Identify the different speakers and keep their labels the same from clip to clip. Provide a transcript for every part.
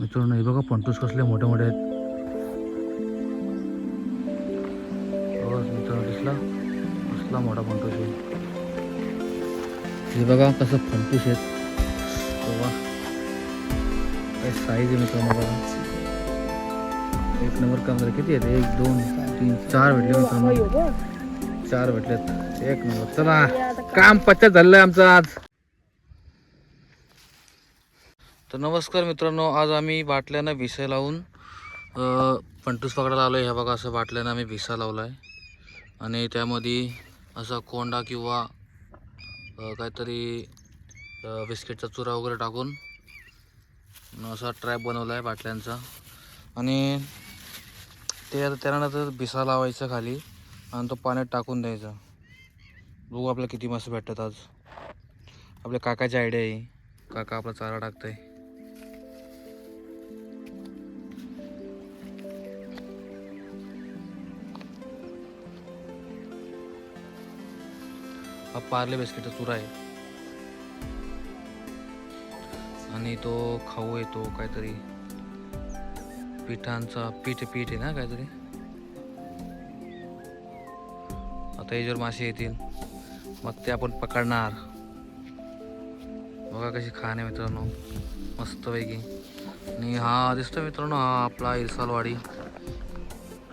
Speaker 1: मित्रांनो हे बघा पंटूस कसले मोठे मोठे आहेत. मित्रांनो दिसला? कसला मोठा पंटूस आहे. हे बघा कसं फंटूस आहेत. बघा. काय साईज आहे मित्रांनो बघा. एक नंबर काम झालं किती आहेत? एक दोन तीन चार भेटले मित्रांनो. चार भेटलेत. एक नंबर. चला काम पच्चात झालेलं आहे आमचं आज. तर नमस्कार मित्रांनो आज आम्ही बाटल्यानं भिसा लावून पंटूस पकडायला आलो आहे ह्या बघा असं बाटल्यानं आम्ही भिसा लावला आहे आणि त्यामध्ये असा कोंडा किंवा काहीतरी बिस्किटचा चुरा वगैरे टाकून असा ट्रॅप बनवला आहे बाटल्यांचा. आणि ते आता त्यानंतर भिसा लावायचा खाली आणि तो पाण्यात टाकून द्यायचा. बघू आपल्याला किती मासे भेटतात आज. आपल्या काकाची आयडिया आहे. काका आपला चारा टाकतंय. हा पार्ले बिस्किटचा चुरा आहे आणि तो खाऊ येतो काहीतरी. पिठांचा पीठ पीठ आहे ना काहीतरी. आता याच्यावर मासे येतील मग ते आपण पकडणार. बघा कशी खाणे आहे मित्रांनो मस्तपैकी. आणि हा दिसतो मित्रांनो हा आपला इरसालवाडी.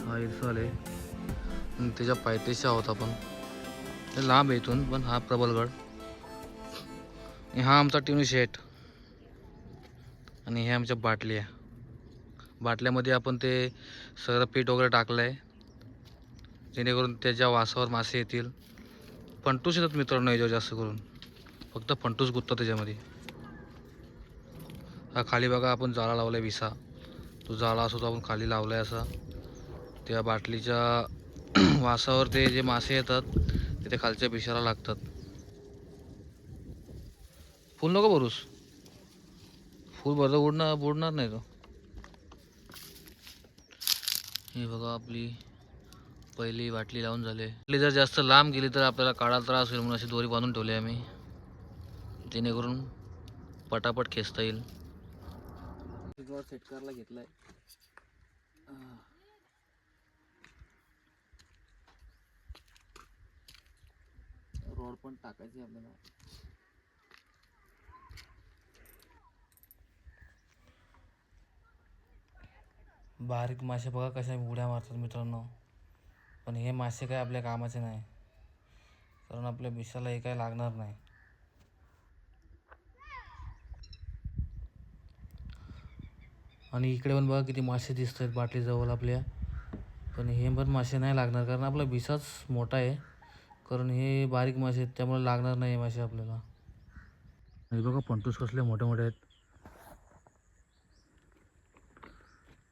Speaker 1: हा इरसाल आहे. आणि त्याच्या पायथ्याशी आहोत आपण. लांब आहे इथून पण हा प्रबलगड हा आमचा टिनू शेट आणि हे आमच्या बाटल्या बाटल्यामध्ये आपण ते सगळं पीठ वगैरे टाकलं आहे जेणेकरून त्याच्या वासावर मासे येतील. फंटूस येतात मित्रांनो याच्यावर जास्त करून. फक्त फंटूस गुंततो त्याच्यामध्ये. हा खाली बघा आपण जाळा लावला आहे विसा. तो जाळा असतो तो आपण खाली लावला आहे असा. त्या बाटलीच्या वासावर ते जे मासे येतात तिथे खालच्या पिशाला लागतात. फुल नको भरूस. फुल भरलं बुडणार बुडणार नाही तो. हे बघा आपली पहिली बाटली लावून झाले. बाटली जर जास्त लांब गेली तर आपल्याला काळा त्रास होईल म्हणून अशी दोरी बांधून ठेवली आम्ही. जेणेकरून पटापट खेचता येईल. सेट करायला घेतलाय. रॉड पण टाकायची आपल्याला. बारीक मासे बघा कशा उड्या मारतात मित्रांनो. पण हे मासे काय आपल्या कामाचे नाही. कारण आपल्या बिशाला हे काय लागणार नाही. आणि इकडे पण बघा किती मासे दिसत आहेत बाटलीजवळ आपल्या. पण हे पण मासे नाही लागणार कारण आपला बिसाच मोठा आहे. कारण हे बारीक मासे आहेत त्यामुळे लागणार नाही हे मासे आपल्याला. हे बघा पंटूस कसले मोठे मोठे आहेत.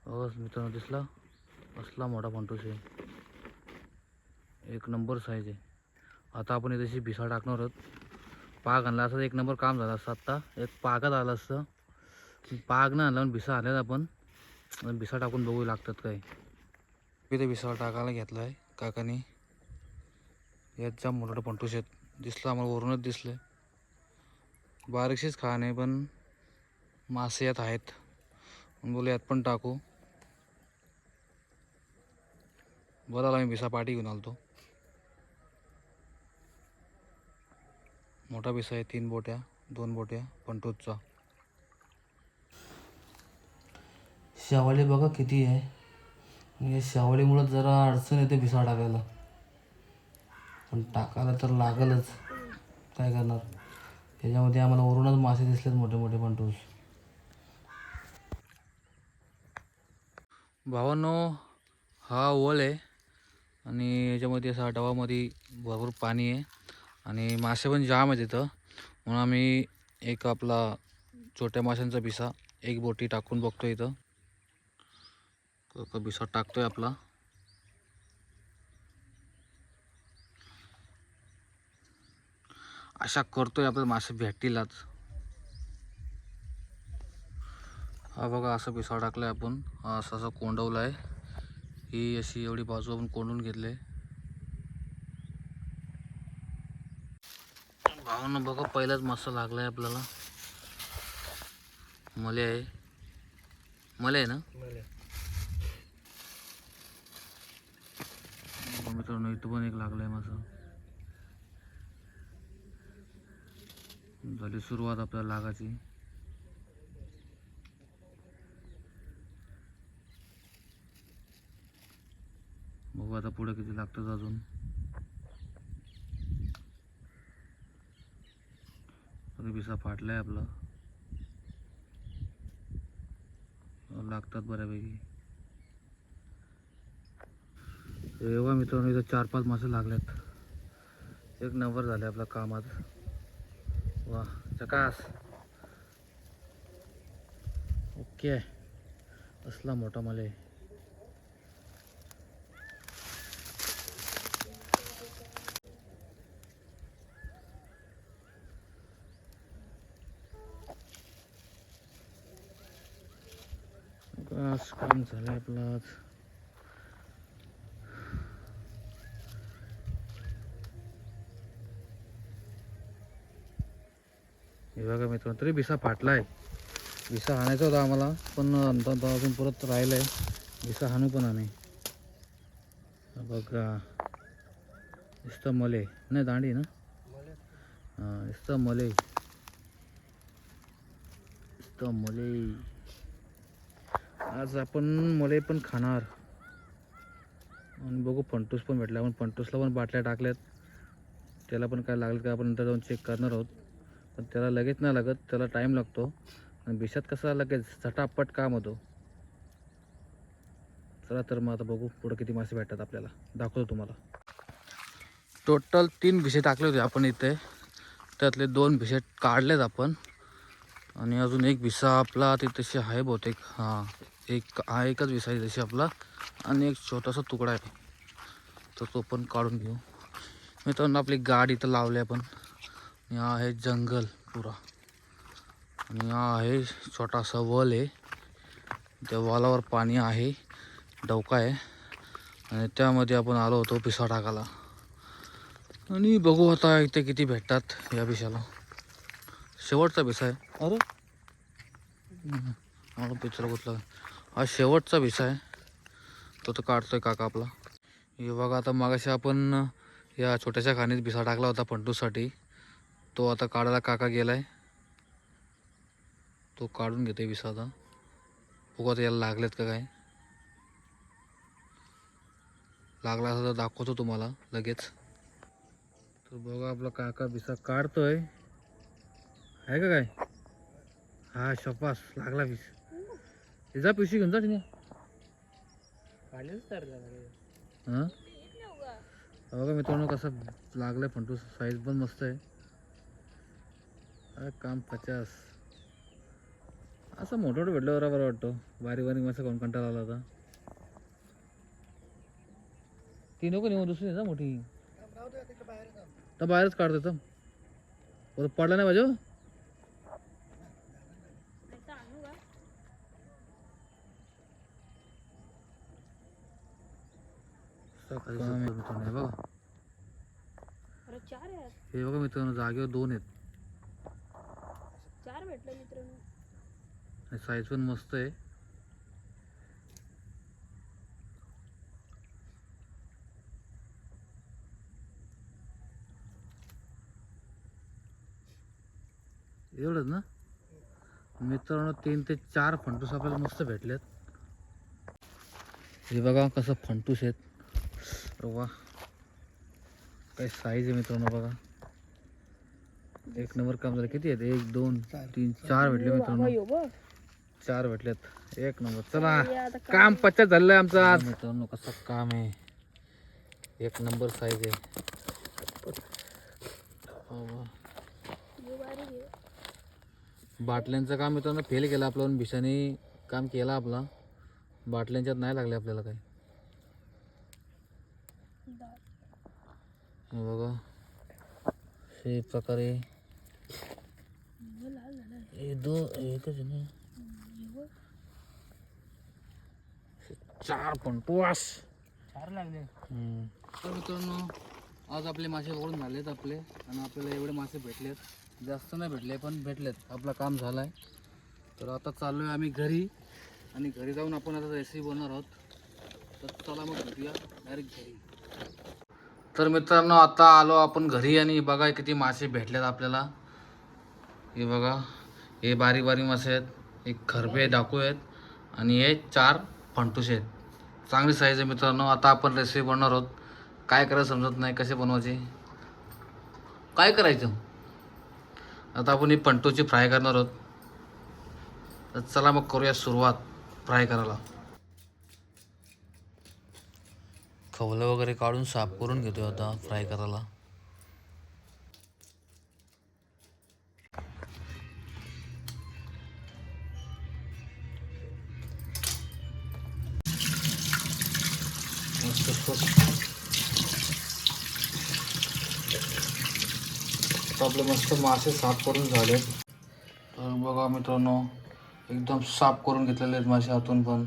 Speaker 1: हो मित्रांनो दिसला? असला मोठा पंटूस आहे. एक नंबर साईज आहे. आता आपण इथे भिसा टाकणार आहोत. पाग आणला असं एक नंबर काम झालं असतं आत्ता. एक पागच आलं असतं. पाग ना आणला भिसा आणल्यात आपण. भिसा टाकून बघू लागतात काय. इथे भिसा टाकायला घेतला आहे काकाने. यात जाम मोठं पंटूस आहेत. दिसलं आम्हाला वरूनच दिसले बारीकशीच खाणे पण मासे यात आहेत. बोलू यात पण टाकू. बरं आला मी भिसा पाठी घेऊन आलतो. मोठा भिसा आहे तीन बोट्या दोन बोट्या पंटूजचा शेवाळी बघा किती आहे. आणि जरा अडचण येते भिसा टाकायला. पण टाकायला तर लागलच. काय करणार? त्याच्यामध्ये आम्हाला वरूनच मासे दिसलेत मोठे मोठे पंटूस भावांनो हा ओल आहे आणि याच्यामध्ये असा डवामध्ये भरपूर पाणी आहे आणि मासे पण जाम आहेत इथं. म्हणून आम्ही एक आपला छोट्या माशांचा भिसा एक बोटी टाकून बघतो इथं. तो भिसा टाकतोय आपला. अशा करतोय आपल्याला मासे भेटतीलच हा बघा असं भिसा टाकलाय आपण. हा असा असा कोंडवला आहे ही अशी एवढी बाजू आपण कोंडून घेतले. भावानं बघा पहिलाच मस्त लागलाय आपल्याला. मले आहे. मला आहे ना? मित्रांनो इथं पण एक लागलाय माझं झाली सुरुवात आपल्याला लागायची बघू आता पुढे किती लागतं अजून. पिसा बिसा फाटलाय आपला. लागतात बऱ्यापैकी. एवढा मित्रांनो इथं चार पाच मासे लागल्यात. एक नंबर झाले आपलं कामात. वा चकास. ओके. असला मोठा माले बस काम झालं आपलं आज हे बघा मित्रांनो तरी फाटला आहे भिसा हाणायचा होता आम्हाला पण अजून परत राहिलं आहे भिसा हाणू पण आम्ही. बघा. नुसतं मले. नाही दांडी ना? हां नुसतं मले. नुसतं मले. आज आपण मले पण खाणार. आणि बघू फंटूस पण भेटला. आपण फंटूसला पण बाटल्या टाकल्यात. त्याला पण काय लागलं का आपण नंतर जाऊन चेक करणार आहोत. पण त्याला लगेच नाही लागत त्याला टाईम लागतो. आणि बिशात कसा लगेच झटापट काम होतो. चला तर मग आता बघू पुढं किती मासे भेटतात आपल्याला. दाखवतो तुम्हाला. टोटल तीन भिसे टाकले होते आपण इथे. त्यातले दोन भिसे काढलेत आपण. आणि अजून एक भिसा आपला तिथेशी आहे बहुतेक. हां एक हा एकच भिसा आहे तशी आपला. आणि एक छोटासा तुकडा आहे. तर तो पण काढून घेऊ. मित्रांनो आपली गाडी इथं लावली आपण. हा आहे जंगल पुरा। आणि हा आहे छोटासा वल आहे त्या वलावर पाणी आहे डौका आहे. आणि त्यामध्ये आपण आलो होतो पिसा टाकायला. आणि बघू आता इथे किती भेटतात या पिशाला. शेवटचा पिसा आहे. अरे! मला पिचरा कुठला? हा शेवटचा भिसा आहे. तो तर काढतोय काका आपला. हे बघा आता मागाशी आपण या छोट्याशा खाणीत भिसा टाकला होता पंटूसाठी. तो आता काढायला काका गेलाय. तो काढून घेते भिसा आता. बघू आता याला लागलेत का काय. लागला असं तर दाखवतो तुम्हाला लगेच. तर बघा आपला काका बिसा काढतोय. आहे का काय? हा शपास लागला वीस. हे जा पिशवी घेऊन जा तिने. हां? हा बघा मित्रांनो कसं लागलाय तू साईज पण मस्त आहे. काम पचास. असं मोठं मोठं भेटलं बरं बरं वाटतं. बारीक बारीक मस्त कोण कंटाळा आला होता ती नको नेऊ दुसरी ना मोठी. तर बाहेरच काढतो तर परत पडला नाही पाहिजे हो. हे बघा हे मित्रांनो जागेवर दोन आहेत.
Speaker 2: भेटले मित्रांनो.
Speaker 1: साईज पण मस्त आहे. एवढंच ना? मित्रांनो तीन ते चार फंटूस आपल्याला मस्त भेटलेत. हे बघा कसं फंटूस आहेत. वा. काय साईज आहे मित्रांनो बघा. एक नंबर काम झालं. किती आहेत? एक दोन तीन चार भेटले मित्रांनो.
Speaker 2: यो बघ.
Speaker 1: चार भेटलेत. एक नंबर. चला
Speaker 2: हे
Speaker 1: काम पच्चात झालं आमचं आज. मित्रांनो कसं काम आहे? एक नंबर साईज आहे.
Speaker 2: आहे.
Speaker 1: बाटल्यांचं काम मित्रांनो फेल केलं आपलं भिशाने काम केलं आपला. बाटल्यांच्यात नाही लागले आपल्याला काही. हे बघा. हे प्रकारे हे दो एकच ना. चार पण टोस
Speaker 2: चार लागले
Speaker 1: तर मित्रांनो आज आपले मासे पकडून झालेत आपले आणि आपल्याला एवढे मासे भेटलेत. जास्त नाही भेटले पण भेटलेत. आपलं काम झालं आहे तर आता चाललो आहे आम्ही घरी आणि घरी जाऊन आपण आता रेसिपी बनवणार आहोत. तर चला मग भेटूया डायरेक्ट घरी. तर मित्रांनो आता आलो आपण घरी आणि बघा किती मासे भेटलेत आपल्याला. हे बघा. हे बारीक बारीक मासे आहेत एक खरबे डाकू आहेत आणि हे चार फंटूस आहेत. चांगली साईज आहे मित्रांनो. आता आपण रेसिपी बनवणार आहोत. काय करायचं समजत नाही कसे बनवायचे? काय करायचं? आता आपण ही पंटूची फ्राय करणार आहोत. तर चला मग करूया सुरुवात फ्राय करायला. खवलं वगैरे काढून साफ करून घेतोय आता फ्राय करायला. आपले मस्त मासे साफ करून झालेत. तर बघा मित्रांनो एकदम साफ करून घेतलेले आहेत मासे हातून पण.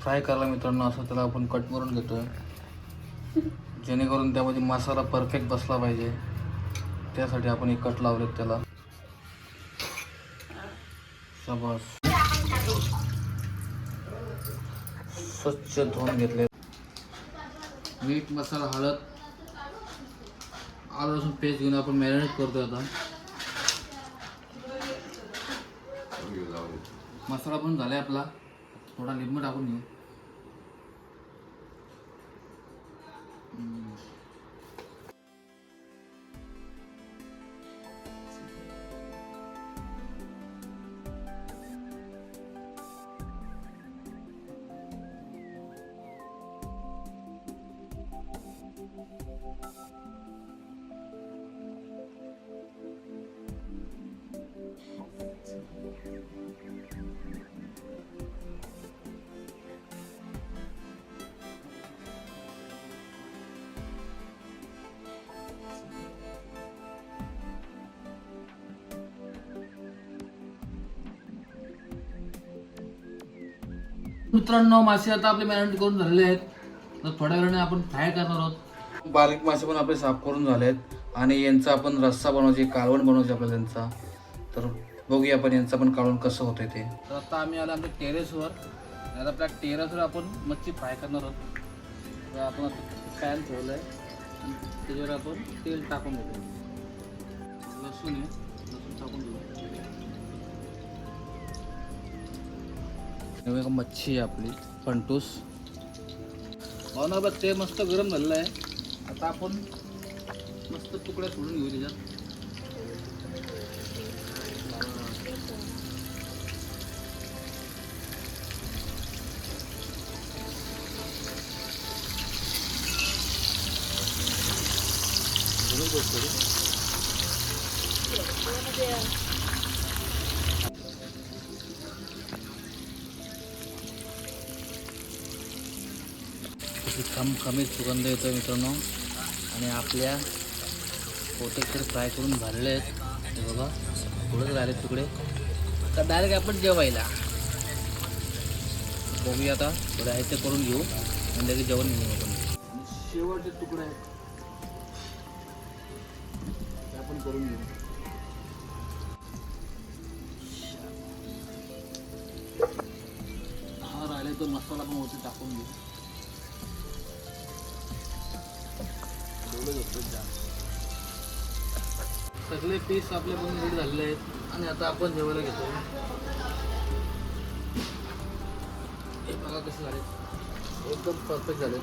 Speaker 1: फ्राय करायला मित्रांनो असं त्याला आपण कट करून घेतोय. जेणेकरून त्यामध्ये मसाला परफेक्ट बसला पाहिजे. त्यासाठी आपण एक कट लावलेत त्याला. शाबास. स्वच्छ धुवून घेतले मीठ मसाला हळद आलं लसूण पेस्ट घेऊन आपण मॅरिनेट करतो आता. मसाला पण झालाय आपला. थोडा लिंबू टाकून घेऊ. मित्रांनो मासे आता आपले मॅरिनेट करून झालेले आहेत. तर थोड्या वेळाने आपण फ्राय करणार आहोत. बारीक मासे पण आपले साफ करून झाले आहेत आणि यांचा आपण रस्सा बनवायचे कालवण बनवायचे आपल्याला त्यांचा. तर बघूया आपण यांचा पण कालवण कसं होतंय ते. तर आता आम्ही आलो आमच्या टेरेसवर आता आपल्या टेरेसवर आपण मच्छी फ्राय करणार आहोत. तर आपण आता पॅन ठेवलं आहे त्याच्यावर आपण तेल टाकून घेतो लसूण आहे लसूण टाकून घेऊ मच्छी आहे आपली. पंटूस हो ना बघ ते मस्त गरम झालेलं आहे. आता आपण मस्त तुकड्या सोडून घेऊ त्याच्यात. किती खमखमीत सुगंध येतो मित्रांनो. आणि आपल्या पोटेक तर फ्राय करून भरले आहेत. हे बघा थोडंच राहिले तुकडे. तर डायरेक्ट आपण जेवायला. बघूया आता थोडं आहे ते करून घेऊ. आणि की जेवण घेऊ आपण. शेवटचे तुकडे आहेत. ते आपण करून घेऊ. हा राहिले तो मसाला पण वरती टाकून घेऊ. सगळे पीस आपले पण रेडी झालेले आहेत. आणि आता आपण जेवायला घेतो. हे बघा कसे झाले एकदम परफेक्ट झाले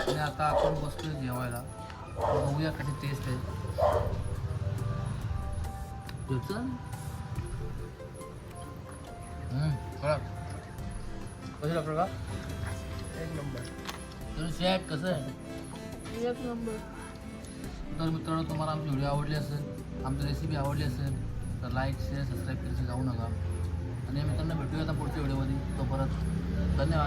Speaker 1: आणि आता आपण बसतो जेवायला. बघूया कशी टेस्ट आहे. जेवतं? कळा. का
Speaker 2: एक नंबर.
Speaker 1: तर शेट कसं आहे?
Speaker 2: एक नंबर.
Speaker 1: तर मित्रांनो तुम्हाला आमची व्हिडिओ आवडली असेल आमची रेसिपी आवडली असेल तर लाईक शेअर सबस्क्राईब करायचं जाऊ नका. आणि मित्रांनो भेटूया आता पुढच्या व्हिडिओमध्ये. तोपर्यंत धन्यवाद.